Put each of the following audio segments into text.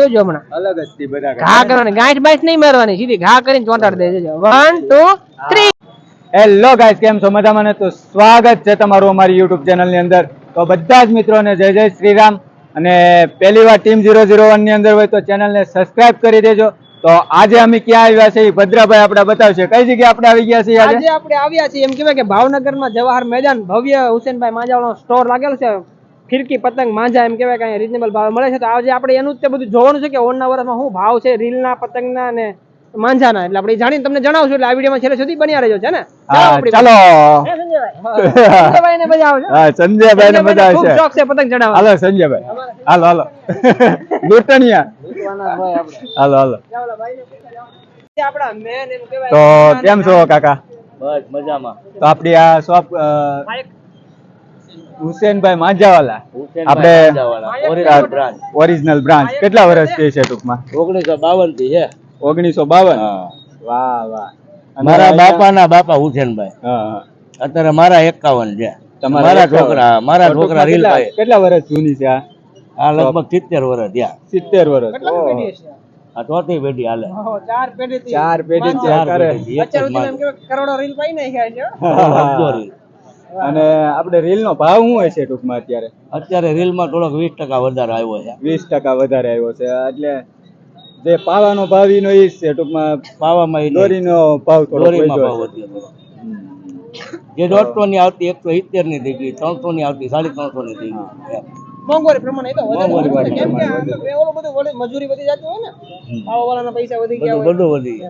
જોજો હમણાં. અલગ જ થી બધા ઘા કરવાની ગાંઠ બાઈસ નહીં મારવાની સીધી ઘા કરીને ચોંટાડી દેજો one two three hello guys કેમ છો? મજામાં તો સ્વાગત છે તમારું અમારી યુટ્યુબ ચેનલની અંદર. તો બધા જ મિત્રોને જય જય શ્રીરામ. અને પહેલી વાર ટીમ ઝીરો ઝીરો વનની અંદર હોય તો ચેનલ ને સબસ્ક્રાઇબ કરી દેજો. તો આજે અમે ક્યાં આવ્યા છે એ ભદ્રાભાઈ આપણે બતાવશે. કઈ જગ્યાએ આપણે આવી ગયા છીએ આજે? આપણે આવ્યા છીએ એમ કહેવાય કે ભાવનગરમાં જવાહર મેદાન ભવ્ય હુસેનભાઈ માંજાવાળો સ્ટોર લાગેલો છે. ફિરકી પતંગ માંજા એમ કહેવાય કે રીઝનેબલ ભાવે મળે છે. તો આજે આપણે એનું જ તે બધું જોવાનું છે કે ઓનના વર્ષમાં શું ભાવ છે રીલના પતંગના અને માંજાના. એટલે આપણે જાણીને તમને જણાવશું. એટલે આ વિડીયોમાં છેલ્લે સુધી બન્યા રહેજો છે ને? ચાલો. સંજયભાઈ? ને મજા આવશે હા સંજયભાઈ ને મજા આવશે શોખ છે પતંગ ચડાવવા હાલો સંજયભાઈ. હાલો હાલો. લૂંટણિયા. હાલો હાલો. આપણા મેન એમ કહેવાય તો કેમ છો કાકા? બસ મજામાં. તો આપણી આ શોપ હુસેનભાઈ માંજાવાલા. આપણે ઓરિજિનલ બ્રાન્ચ કેટલા વર્ષથી છે? ટૂંકમાં? ઓગણીસો બાવનથી છે ઓગણીસો બાવન? વાહ વાહ. મારા બાપાના બાપા હુસેનભાઈ. અત્યારે મારા એકાવન છે. તમારા મારા છોકરા મારા છોકરા રીલભાઈ કેટલા વર્ષ જૂની છે આ? આ લગભગ સિત્તેર વર્ષ થયા. સિત્તેર વર્ષ ચોથી પેઢી હાલે. ચાર પેઢી ચાર પેઢી. ત્યાં કરોડો રીલ પાઈ નાખ્યા છે. અને આપણે રીલ નો ભાવ શું હોય છે ટૂંકમાં અત્યારે? અત્યારે રીલમાં થોડોક વીસ ટકા વધારે આવ્યો છે. વીસ ટકા વધારે આવ્યો છે. એટલે જે પાવાનો ભાવ ઈનો ઈ છે ટૂંકમાં. પાવામાં. દોરીનો ભાવ દોરીમાં ભાવ વધ્યો જે દોઢસો ની આવતી એકસો સિત્તેરની થઈ ગઈ ત્રણસો ની આવતી સાડી ત્રણસો ની થઈ ગઈ. મોંઘવારી પ્રમાણે એ તો વધારે કેમ કે પ્રમાણે આ તો ઓલું બધું મજૂરી વધી જતી હોય ને પાવાવાળાના પૈસા વધી ગયા બધું વધી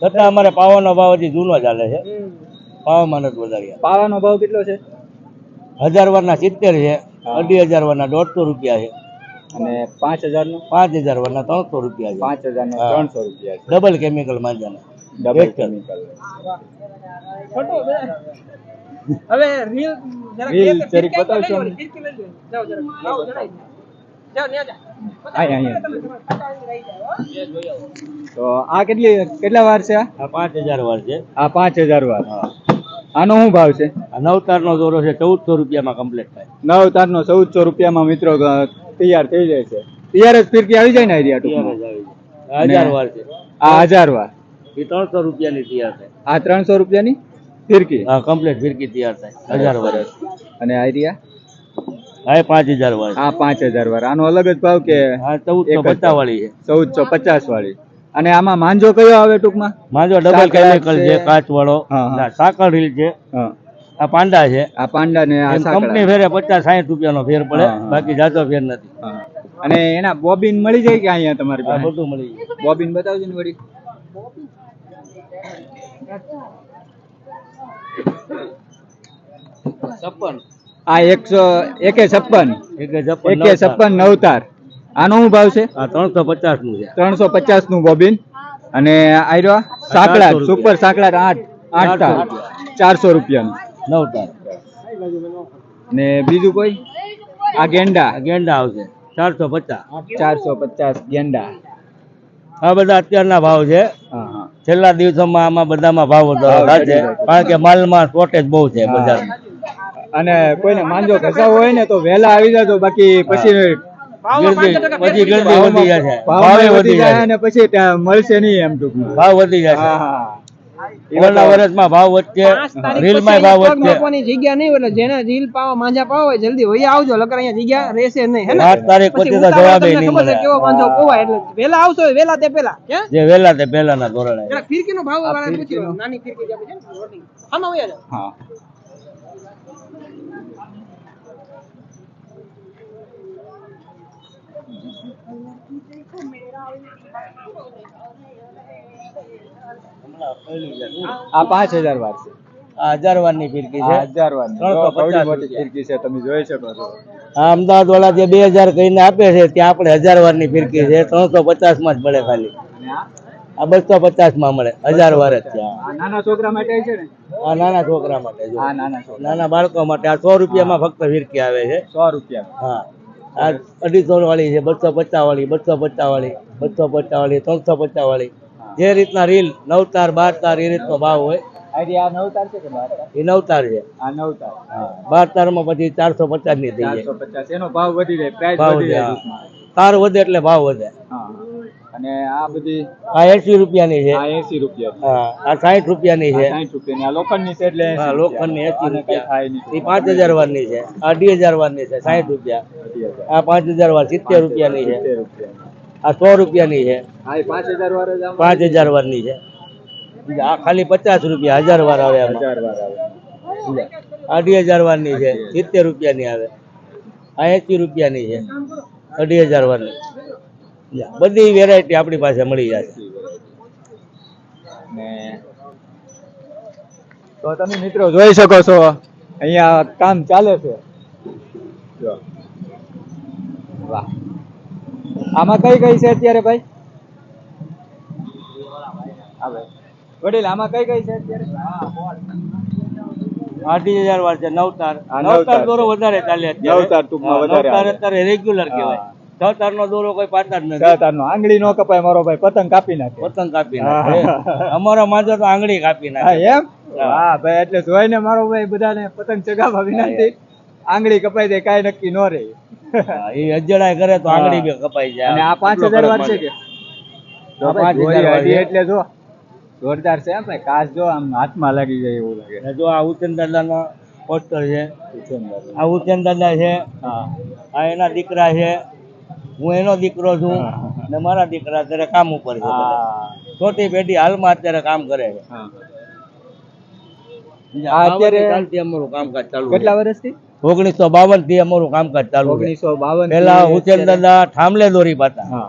છતાં અમારે પાવાનો ભાવ હજી જૂનો ચાલે છે. પાવામાં નથી વધાર્યા. પાવાનો ભાવ કેટલો છે? હજાર વારના સિત્તેર છે અઢી હજાર વારના દોઢસો રૂપિયા છે. અને પાંચ હજાર નો પાંચ હજાર વારના ત્રણસો રૂપિયા છે. પાંચ હજાર નો ત્રણસો રૂપિયા છે. ડબલ કેમિકલ માંજાના ડબલ કેમિકલ હવે રીલ રીલ બતાવશો. જાઓ. તો આ કેટલી કેટલા વાર છે આ? આ પાંચ હજાર વાર છે. આ પાંચ હજાર વાર. હા. આનો શું ભાવ છે? આ નવતાર દોરો છે ચૌદસો રૂપિયામાં કમ્પ્લીટ થાય. નવ ચૌદસો રૂપિયામાં મિત્રો તૈયાર થઈ જાય છે. તૈયાર જ ફિરકી આવી જાય ને આઈડિયા ટૂંકમાં? હજાર વાર છે. આ હજાર વાર. એ ત્રણસો રૂપિયાની તૈયાર થાય. આ ત્રણસો રૂપિયાની ફિરકી? હા કમ્પ્લીટ ફિરકી તૈયાર થાય. હજાર વાર. અને આઈડિયા? હા પાંચ હજાર વાર. હા પાંચ હજાર વાર. આનો અલગ જ ભાવ કે ચૌદસો પચાસ વાળી છે. ચૌદસો પચાસ વાળી. અને આમાં માંજો કયો આવે ટૂંકમાં? માંજો ડબલ કેમિકલ છે. કાચ વાળો. સાકર રીલ છે. આ પાંડા છે. આ પાંડા ને. કંપની ફેરે પચાસ સાઠ રૂપિયાનો ફેર પડે. બાકી જાજો ફેર નથી. અને એના બોબિન મળી જાય કે અહીંયા તમારી પાસે? બધું મળી જાય. બોબિન બતાવજો ને વળી. છપ્પન. આ એકસો એકે છપ્પન. એક છપ્પન એકે છપ્પન નવતાર. આનો શું ભાવ છે? ત્રણસો પચાસનું છે. ત્રણસો પચાસનું બોબીન અને આયરો સાંકડા સુપર સાંકડા આઠ આઠ તાર ચારસો રૂપિયાનું. નવ તાર ને બીજું કોઈ? આ ગેંડા. ગેંડા આવશે. ચારસો પચાસ ચારસો પચાસ ગેંડા. આ બધા અત્યારના ભાવ છે. છેલ્લા દિવસોમાં આમાં બધામાં ભાવ વધારો ચડી કારણ કે માલમાં શોર્ટેજ બહુ છે. બજારમાં. અને કોઈને માંજો ઘસાવો હોય ને તો વહેલા આવી જાજો બાકી પછી ભાવમાં પાંચ ગીરદી- ટકા પછી ફેર ગીરદી વધી જશે. ભાવમાં ભાવે વધી વધી જાય અને પછી મળશે નહીં એમ ટૂંકમાં. ભાવ વધી જશે. હા હા. ઓલા વર્ષમાં ભાવ વધશે રીલમાં ભાવ વધશે. મૂકવાની જગ્યા નહીં એટલે જેને રીલ પાવા માંજા પાવા હોય જલ્દી વહી આવજો. લગર અહીંયા જગ્યા રહેશે નહીં હે ને? તારીખ પછી પછી તો જવાબ તમને નહીં મળે. કેવો માંજો પોવાય એટલે વહેલા આવશો વેલા તે પેલા જે વેલા તે પહેલાના ધોરણે. ફિરકીનો ભાવ વાળા પૂછી નાની ફિરકી જે છે આમાં વયા હા. આ પાંચ હજાર વાર છે. આ હજાર વારની ફિરકી છે. હજાર વાર ત્રણસો પચાસ મોટી ફિરકી છે તમે જોઈ શકો છો. આ અમદાવાદ વાળા જે બે હજાર કહીને આપે છે ત્યાં આપણે હજાર વારની ફિરકી છે. ત્રણસો પચાસમાં જ મળે ખાલી. આ બસો પચાસમાં મળે. હજાર વાર જ ત્યાં નાના છોકરા માટે છે ને? આ નાના છોકરા માટે નાના નાના બાળકો માટે આ સો રૂપિયામાં ફક્ત ફિરકી આવે છે. સો રૂપિયા. હા. આ અઢીસો વાળી છે બસો પચાસ વાળી બસો પચાસ વાળી બસો પચાસ વાળી ત્રણસો પચાસ વાળી. જે રીતના રીલ નવ તાર બાર તાર એ રીતનો ભાવ હોય. એ નવ તાર છે બાર તાર તારમાં પછી ચારસો પચાસ. ની થઈ જાય. તાર વધે એટલે ભાવ વધે. અને આ બધી આ એસી રૂપિયાની છે. આ એસી રૂપિયા હા આ સાહીઠ રૂપિયાની છે. સાહીઠ રૂપિયાની. આ લોખંડની છે એટલે હા લોખંડની એસી થાય રૂપિયા. નહીં. એ પાંચ હજાર વારની છે. આ અઢી હજાર વારની છે સાહીઠ રૂપિયા. આ પાંચ હજાર વાર સિત્તેર રૂપિયાની છે. આ સો રૂપિયાની છે. હા પાંચ હજાર વાર પાંચ હજાર વારની છે. આ ખાલી પચાસ રૂપિયા હજાર વાર આવે હજાર વાર આવે. અઢી હજાર વારની છે સિત્તેર રૂપિયાની આવે. આ એસી રૂપિયાની છે અઢી હજાર વારની બધી વેરાયટી આપણી પાસે મળી જાય. તો તમે મિત્રો જોઈ શકો છો અહીંયા કામ ચાલે છે. વાહ. આમાં કઈ કઈ છે અત્યારે ભાઈ? વડીલ આમાં કઈ કઈ છે અત્યારે? અઢી હજાર વાર છે નવતાર. નવતાર નવતાર. દોરો વધારે ચાલે. નવતાર ટૂંકમાં વધારે અત્યારે રેગ્યુલર કહેવાય. છ તાર નો દોરો કોઈ પાતા જ નથી. નથી તારનો આંગળી નો કપાય મારો ભાઈ પતંગ કાપી નાખે. પતંગ કાપી નાખે. અમારો માજો તો આંગળી કાપી નાખે. એમ? હા. ભાઈ એટલે જોઈને મારો ભાઈ બધાને પતંગ ચગાવવા વિનંતી. આંગળી કપાઈ જાય કાઈ નક્કી ન રહે. એ અજડાય કરે તો આંગળી બે કપાઈ જાય. અને આ પાંચ હજાર વાર છે કે? પાંચ હજાર. એટલે જો જોરદાર છે એમ ભાઈ. કાચ જો આમ હાથમાં લાગી જાય એવું લાગે. જો આ ઉચેન દાદાનો પોસ્ટર છે. આ ઉચેન દાદા છે. આ એના દીકરા છે. હું એનો દીકરો છું. ને મારા દીકરા અત્યારે કામ ઉપર છે બધા. છોટી પેઢી હાલમાં અત્યારે કામ કરે છે. અત્યારે અમારું કામકાજ ચાલુ કેટલા વર્ષથી? ઓગણીસો બાવનથી અમારું કામકાજ ચાલુ ઓગણીસો બાવન પેલા હુસેન દાદા ઠામલે દોરી પાતા.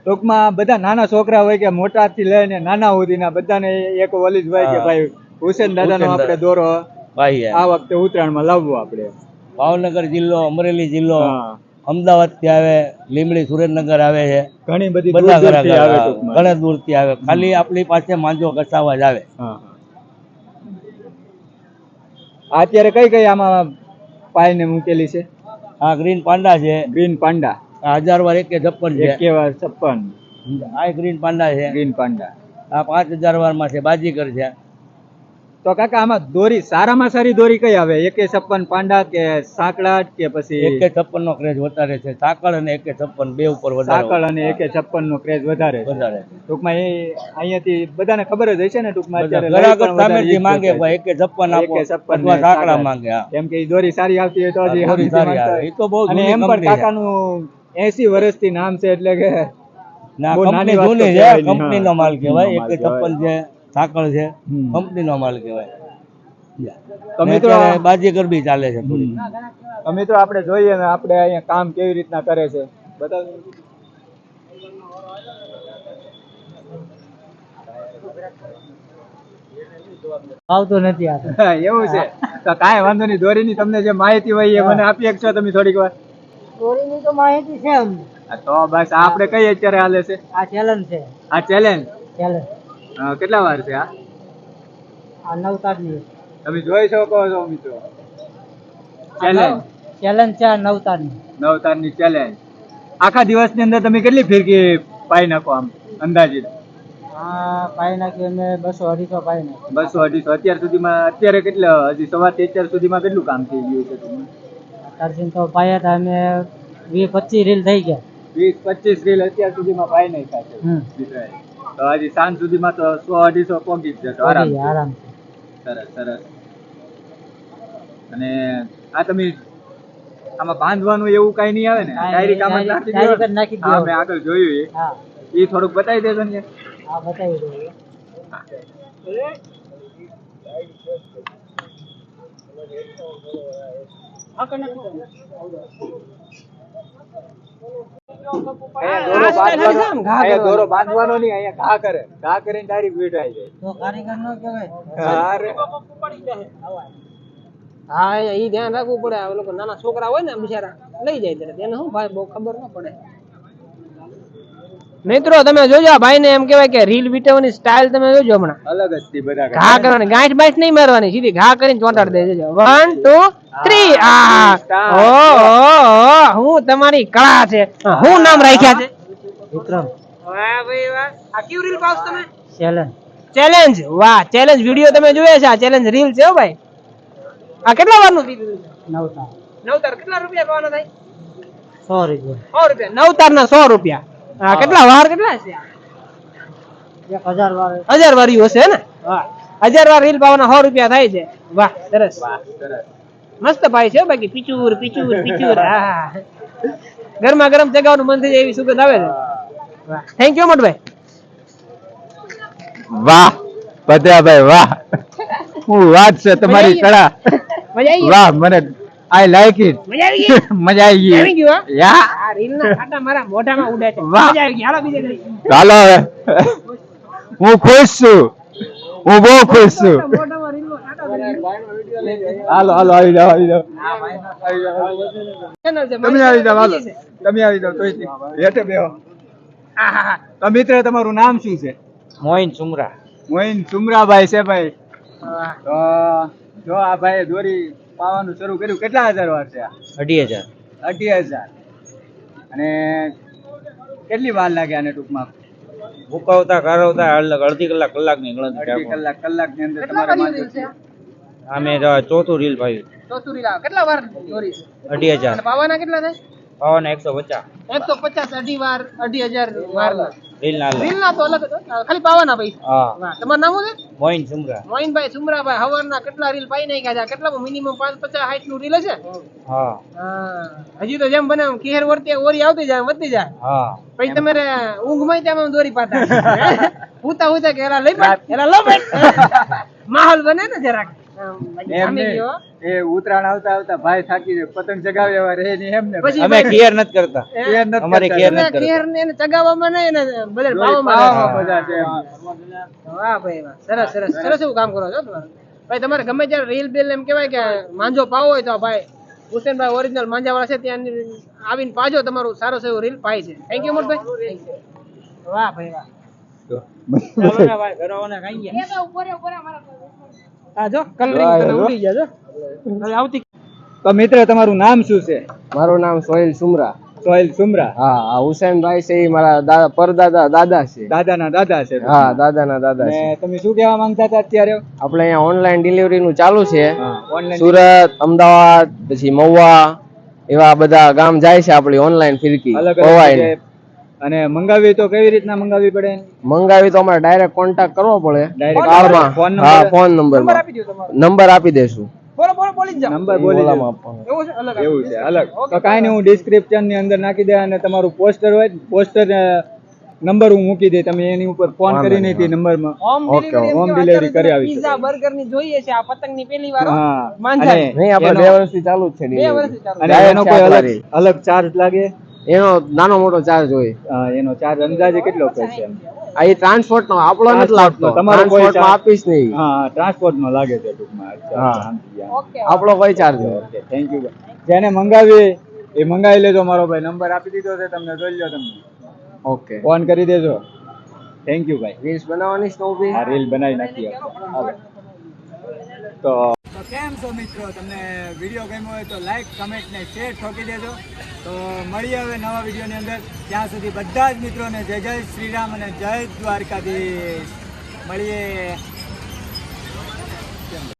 ટૂંકમાં બધા નાના છોકરા હોય કે મોટા થી લઈને નાના સુધીના બધાને એક વલીજ હોય કે ભાઈ હુસેન દાદાનો આપણે દોરો. ભાઈ આ વખતે ઉત્તરાયણમાં લાવવો આપણે. ભાવનગર જિલ્લો અમરેલી જિલ્લો. હા અમદાવાદથી આવે લીમડી સુરેન્દ્રનગર આવે છે. ઘણી બધી બધા દૂર દૂરથી આવે ઘણા દૂરથી આવે. ખાલી આપણી પાસે માંજો ઘસાવા જ આવે. અત્યારે કઈ કઈ આમાં પાયને મૂકેલી છે? આ ગ્રીન પાંડા છે. Green panda. આ હજાર વાર એક છપ્પન છે. એકેવાર છપ્પન. આ ગ્રીન પાંડા છે. Green panda. આ પાંચ હજાર વારમાં છે બાજીગર છે. તો કાકા આમાં દોરી સારામાં સારી દોરી કઈ આવે? એકે છપ્પન પાંડા કે સાંકળાટ કે પછી એકે છપ્પન નો ક્રેઝ વધારે છે. સાંકળ અને એકે છપ્પન બે ઉપર વધારે સાંકળ અને એકે છપ્પન નો ક્રેઝ વધારે વધારે ટૂંકમાં એ અહીંયાથી બધાને ખબર જ હશે ને ટૂંકમાં અત્યારે માંગે ભાઈ એકે છપ્પન. આપો સાંકળા માંગે કેમ કે ઈ દોરી સારી આવતી હોય તો હજી સારી. હોય. તો બહુ અને એમ પણ કાકાનું એસી વર્ષથી નામ છે એટલે કે ના કંપની જૂની છે કહેવાય કંપની નો માલ કહેવાય. એકે છપ્પન છે સાંકળ છે હમ. કંપની નો માલ કહેવાય. તો મિત્રો અત્યારે બાજીગર બી ચાલે છે થોડી તો આપણે જોઈએ ને આપણે અહીંયા કામ કેવી રીતના કરે છે. બતાવો. આવતું નથી એવું છે. તો કાંઈ વાંધો નહીં દોરીની તમને જે માહિતી હોય એ મને આપી શકશો તમે થોડીક વાર? ચોરીની તો માહિતી છે અમને. તો બસ આપડે આપણે કઈ અત્યારે હાલે છે? આ ચેલેન્જ છે. આ ચેલેન્જ ચેલેન્જ કેટલા વાર છે આ? આ નવતારની તમે જોઈ શકો છો મિત્રો. ચેલેન્જ ચેલેન્જ છે આ નવતારની નવ તારની ચેલેન્જ આખા દિવસની અંદર તમે કેટલી ફિરકી પાઈ નાખો આમ અંદાજિત? હા પાઈ નાખ્યું અમે બસો અઢીસો પાઈ નાખ્યું બસો અઢીસો. અત્યાર સુધીમાં અત્યારે કેટલા હજી સવારથી અત્યાર સુધીમાં કેટલું કામ થઈ ગયું છે તમને? અત્યારથી તો પાયા હતા અમે વીસ પચીસ રીલ થઈ ગયા. વીસ પચીસ રીલ અત્યાર સુધીમાં પાઈ નાખ્યા છે. તો હજી સાંજ સુધીમાં તો સો અઢીસો પહોંચી જ જશો. આરામ આરામ સરસ સરસ. અને આ તમે આમાં બાંધવાનું એવું કઈ નહીં આવે ને? ડાયરી કામ નાખી દેવાનું? નાખી હા મેં આગળ જોયું એ. એ થોડુંક બતાવી દેજો ને. હા બતાવી દઉં આ અહીંયા દોરો બાંધવાનો નહીં અહીંયા ઘા કરે ઘા કરીને ડાયરેક્ટ વીંટાઈ જાય તો કારીગર નો કહેવાય હા એ ધ્યાન રાખવું પડે આ લોકો નાના છોકરા હોય ને બિચારા લઈ જાય ત્યારે એને શું ભાઈ બહુ ખબર ન પડે મિત્રો તમે જોજો આ ભાઈ ને એમ કહેવાય કે રીલ વિટવાની સ્ટાઇલ તમે જોજો હમણાં. અલગ જ થી બધા ઘા કરવાની ગાંઠ બાંઠ નહીં મારવાની સીધી ઘા કરીને ચોંટાડ દે જોજો વન ટુ થ્રી આ. ઓ હું તમારી કળા છે. હું નામ રાખ્યા છે? વિક્રમ. વાહ ભાઈ વાહ. આ કેવું રીલ પાસ તમે? ચેલેન્જ ચેલેન્જ વાહ ચેલેન્જ વીડિયો તમે જોયા છે? આ ચેલેન્જ રીલ છે હો ભાઈ. આ કેટલા વારનું નવતા નવતાર. કેટલા રૂપિયા પાવાના થાય? સો રૂપિયા. સો રૂપિયા. નવતાર ના સો રૂપિયા. હા કેટલા વાર કેટલા છે? એક હજાર વાર. હજાર વાર્યું હશે ને? હજાર વાર રીલ પાવાના સો રૂપિયા થાય છે. વાહ સરસ. મસ્ત ભાઈ છે બાકી પીચુર પીચુર પીચુર. હા ગરમા ગરમ ચગાવવાનું મન થઈ જાય એવી સુગંધ આવે છે. થેન્ક યુ મોટભાઈ વાહ ભદ્રાભાઈ વાહ. હું વાત છે તમારી કળા? વાહ મને આઈ લાઈક ઇટ મજા આવી ગઈ? મજા આવી ગઈ. આવી ગયું, યા. આ રીલ ના કાંટા મારા મોઢામાં ઉડે છે. મજા આવી ગઈ. હાલો બીજે કરી ચાલો હવે. હું ખુશ છું. હું બહુ ખુશ છું. હાલો હાલો આવી જાઓ આવી જાઓ. તમે આવી જાઓ હાલો. તમે આવી જાઓ તો હેઠે બેહો. તો મિત્ર તમારું નામ શું છે? મોઈન સુમરા મોઈન સુમરાભાઈ છે ભાઈ. તો જો આ ભાઈ દોરી પાવાનું શરૂ કર્યું. કેટલા હજાર વાર છે અઢી હજાર. અઢી હજાર. અને કેટલી વાર લાગે આને ટૂંકમાં? મુકાવતા કારવતા અડધી કલાક કલાકની અડધી કલાકની અંદર તમારે? અમે ચોથું રીલ ભાઈ. ચોથું રીલ કેટલા વાર દોરી અઢી હજાર. પાવાના કેટલા થાય? પાવાના એકસો પચાસ. એકસો પચાસ અઢી વાર અઢી હજાર વાર. રીલ ના રીલ તો અલગ ખાલી પાવાના પૈસા હા તમારું નામ શું છે સુમરા મોહિનભાઈ સુમરાભાઈ હવારના કેટલા રીલ પાઈ નાખ્યા છે કેટલા મિનિમમ પાંચ પચાસ સાઠનું રીલ હશે હા હા. હજી તો જેમ બને એમ વર્તે ઓરી આવતી જાય વધતી જાય હા પછી તમારે ઊંઘમાં ત્યાં દોરી પાતા પૂતા ઉતા કે એલા લઈ એલા લો માહોલ બને ને જરાક આમ, બાકી એમ જામી નહીં. ગયો. એ ઉતરાણ આવતા આવતા ભાઈ થાકી જાય પતંગ ચગાવે એવા રહે ને પછી અમે કેર નથી કરતા. એ, કેર નથી અમારી કરતા. કેર નથી ખીહેર ને એને ચગાવવામાં નહીં ને બધા દોરી પાવામાં. મજા છે. વાહ ભાઈ વાહ. સરસ સરસ સરસ એવું કામ કરો છો ભાઈ તમારે ગમે ત્યારે રીલ બિલ એમ કહેવાય કે માંજો પાવો હોય તો ભાઈ હુસેનભાઈ ઓરિજિનલ માંજાવાળા છે ત્યાં આવીને પાજો તમારું સારું એવું રીલ પાય છે. થેન્ક યુ મોટભાઈ વાહ ભાઈ વાહ. ઘરો ને ભાઈ ઘરોને ખાઈ ગયા. હા જો કલરિંગ તને ઉડી ગયા જો. હવે આવતી તો મિત્ર તમારું નામ શું છે? મારું નામ સોહિલ સુમરા. સોહિલ સુમરા. હા આ હુસેનભાઈ છે એ મારા દાદા પરદાદા દાદા છે. દાદાના દાદા છે. હા દાદાના દાદા છે. તમે શું કહેવા માંગતા હતા અત્યારે? આપણે અહીંયા ઓનલાઈન ડિલિવરી નું ચાલુ છે. સુરત અમદાવાદ પછી મહુવા એવા બધા ગામ જાય છે આપણી ઓનલાઈન ફિરકી. જગ્યાએ. અને મંગાવી તો કેવી રીતના મંગાવી પડે? મંગાવી તો અમારે ડાયરેક્ટ કોન્ટેક્ટ કરવો પડે. Phone number? હા ફોન નંબર નંબર આપી દો તમારો. નંબર આપી દેશું. બોલો બોલો બોલી જ જાઓ. નંબર બોલી ઓલામાં દેજો. આપવાનો. એવું છે? અલગ એવું છે અલગ. તો કાંઈ નહીં હું ડિસ્ક્રિપ્શનની અંદર નાખી દે અને તમારું પોસ્ટર હોય પોસ્ટર નંબર હું મૂકી દે. તમે એની ઉપર ફોન વાંધો કરીને નહીં, તે નંબરમાં. હોમ ઓકે, ડિલિવરી કરી આવી પિઝા બર્ગરની જોઈએ છે આ પતંગની પહેલી વાર નહીં આપણે બે વર્ષથી ચાલુ જ છે બે વર્ષથી ચાલુ અને એનો કોઈ અલગ અલગ ચાર્જ લાગે? એનો નાનો મોટો ચાર્જ હોય. હા, એનો ચાર્જ અંદાજે કેટલો પડશે આ એ ટ્રાન્સપોર્ટ નો આપણો નથી લાગતો. તમારો કોઈ ચાર્જમાં આપીશ નહીં. હા ટ્રાન્સપોર્ટ નો લાગે છે ટૂંકમાં. આપણો કોઈ ચાર્જ નહીં. ઓકે થેન્ક યુ જેને મંગાવી એ મંગાવી લેજો મારો ભાઈ નંબર આપી દીધો છે તમને જોઈ લો તમને ઓકે. ફોન કરી દેજો. થેન્ક યુ ભાઈ. રીલ્સ બનાવવાની છે તો રીલ બનાવી નાખીએ તો તો કેમ છો મિત્રો? તમને વીડિયો ગમ્યો હોય તો લાઈક કમેન્ટ ને શેર ઠોકી દેજો. તો મળીએ હવે નવા વિડીયોની અંદર. ત્યાં સુધી બધા જ મિત્રોને જય જય શ્રીરામ અને જય દ્વારકાધીશ. મળીએ.